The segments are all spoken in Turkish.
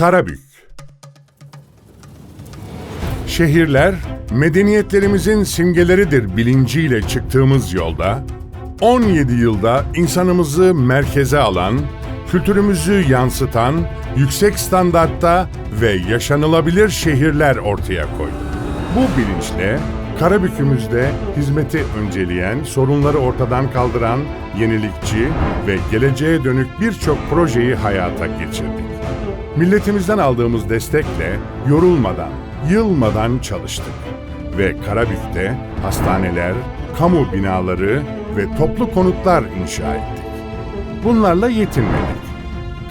Karabük Şehirler, medeniyetlerimizin simgeleridir bilinciyle çıktığımız yolda, 17 yılda insanımızı merkeze alan, kültürümüzü yansıtan, yüksek standartta ve yaşanılabilir şehirler ortaya koyduk. Bu bilinçle Karabük'ümüzde hizmeti önceleyen, sorunları ortadan kaldıran, yenilikçi ve geleceğe dönük birçok projeyi hayata geçirdik. Milletimizden aldığımız destekle yorulmadan, yılmadan çalıştık. Ve Karabük'te hastaneler, kamu binaları ve toplu konutlar inşa ettik. Bunlarla yetinmedik.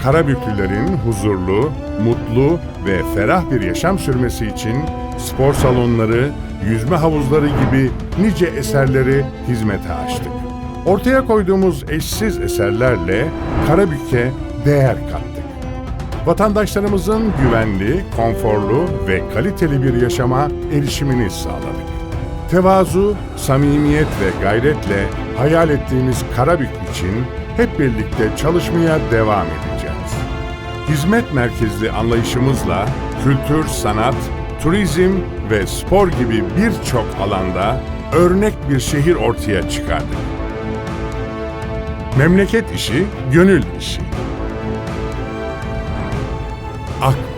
Karabüklülerin huzurlu, mutlu ve ferah bir yaşam sürmesi için spor salonları, yüzme havuzları gibi nice eserleri hizmete açtık. Ortaya koyduğumuz eşsiz eserlerle Karabük'e değer kattık vatandaşlarımızın güvenli, konforlu ve kaliteli bir yaşama erişimini sağladık. Tevazu, samimiyet ve gayretle hayal ettiğimiz Karabük için hep birlikte çalışmaya devam edeceğiz. Hizmet merkezli anlayışımızla kültür, sanat, turizm ve spor gibi birçok alanda örnek bir şehir ortaya çıkardık. Memleket işi, gönül işi. AK Parti